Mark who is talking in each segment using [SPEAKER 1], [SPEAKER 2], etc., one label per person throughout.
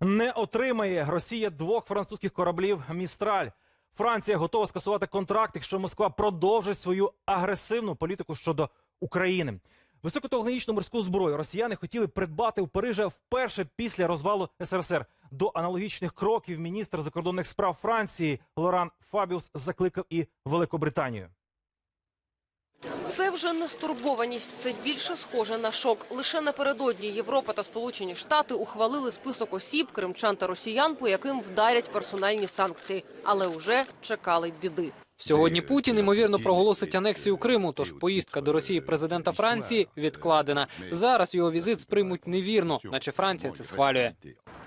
[SPEAKER 1] Не отримає Росія двох французьких кораблів Містраль. Франція готова скасувати контракт, якщо Москва продовжить свою агресивну політику щодо України. Високотехнологічну морську зброю росіяни хотіли придбати у Парижа вперше після розвалу СРСР. До аналогічних кроків міністр закордонних справ Франції Лоран Фабіус закликав і Великобританію.
[SPEAKER 2] Це вже не стурбованість, це більше схоже на шок. Лише напередодні Європа та Сполучені Штати ухвалили список осіб, кримчан та росіян, по яким вдарять персональні санкції, але вже чекали біди.
[SPEAKER 3] Сьогодні Путін ймовірно проголосить анексію Криму. Тож поїздка до Росії президента Франції відкладена. Зараз його візит сприймуть невірно, наче Франція це схвалює.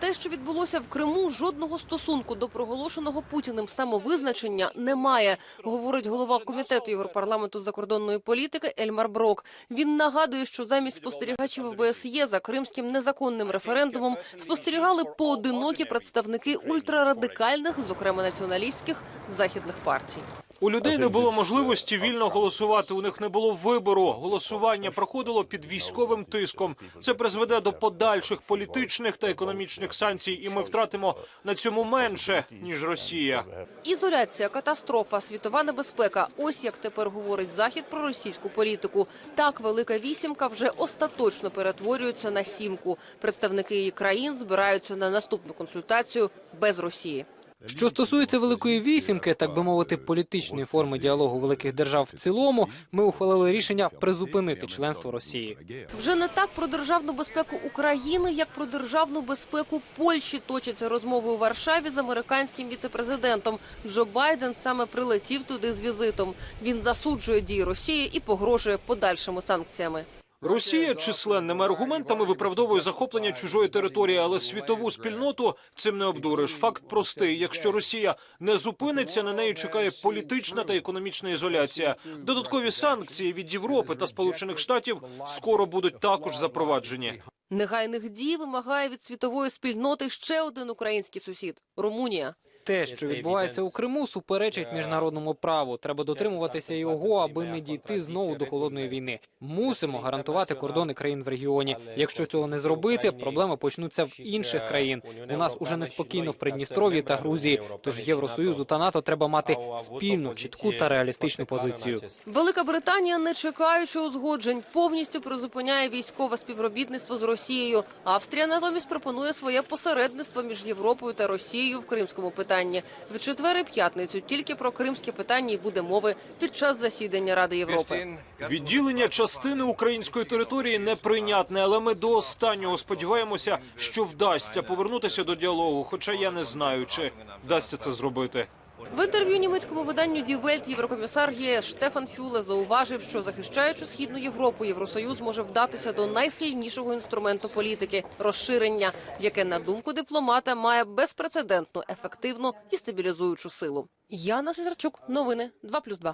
[SPEAKER 2] Те, що відбулося в Криму, жодного стосунку до проголошеного Путіним самовизначення немає, говорить голова комітету Європарламенту закордонної політики Ельмар Брок. Він нагадує, що замість спостерігачів ОБСЄ за кримським незаконним референдумом спостерігали поодинокі представники ультрарадикальних, зокрема націоналістських західних партій.
[SPEAKER 4] У людей не було можливості вільно голосувати. У них не було вибору. Голосування проходило під військовим тиском. Це призведе до подальших політичних та економічних санкцій, і ми втратимо на цьому менше ніж Росія.
[SPEAKER 2] Ізоляція, катастрофа, світова небезпека. Ось як тепер говорить Захід про російську політику. Так, велика вісімка вже остаточно перетворюється на сімку. Представники її країн збираються на наступну консультацію без Росії.
[SPEAKER 3] Що стосується великої вісімки, так би мовити, політичної форми діалогу великих держав в цілому, ми ухвалили рішення призупинити членство Росії.
[SPEAKER 2] Вже не так про державну безпеку України, як про державну безпеку Польщі точаться розмови у Варшаві з американським віцепрезидентом. Джо Байден саме прилетів туди з візитом. Він засуджує дії Росії і погрожує подальшими санкціями.
[SPEAKER 4] Росія численними аргументами виправдовує захоплення чужої території, але світову спільноту цим не обдуриш. Факт простий: якщо Росія не зупиниться, на неї чекає політична та економічна ізоляція. Додаткові санкції від Європи та Сполучених Штатів скоро будуть також запроваджені.
[SPEAKER 2] Негайних дій вимагає від світової спільноти ще один український сусід Румунія.
[SPEAKER 3] Те, що відбувається у Криму, суперечить міжнародному праву. Треба дотримуватися його, аби не дійти знову до холодної війни. Мусимо гарантувати кордони країн в регіоні. Якщо цього не зробити, проблеми почнуться в інших країн. У нас уже неспокійно в Придністров'ї та Грузії. Тож Євросоюзу та НАТО треба мати спільну, чітку та реалістичну позицію.
[SPEAKER 2] Велика Британія, не чекаючи узгоджень, повністю призупиняє військове співробітництво з Росією. Австрія натомість пропонує своє посередництво між Європою та Росією в кримському питанні. В четвер і п'ятницю тільки про кримське питання і буде мови під час засідання Ради Європи.
[SPEAKER 4] Відділення частини української території неприйнятне, але ми до останнього сподіваємося, що вдасться повернутися до діалогу. Хоча я не знаю, чи вдасться це зробити.
[SPEAKER 2] В інтерв'ю німецькому виданню Die Welt єврокомісар ЄС Штефан Фюле зауважив, що захищаючи східну Європу, Євросоюз може вдатися до найсильнішого інструменту політики розширення, яке на думку дипломата має безпрецедентну, ефективну і стабілізуючу силу. Яна Сизарчук, новини 2+,2.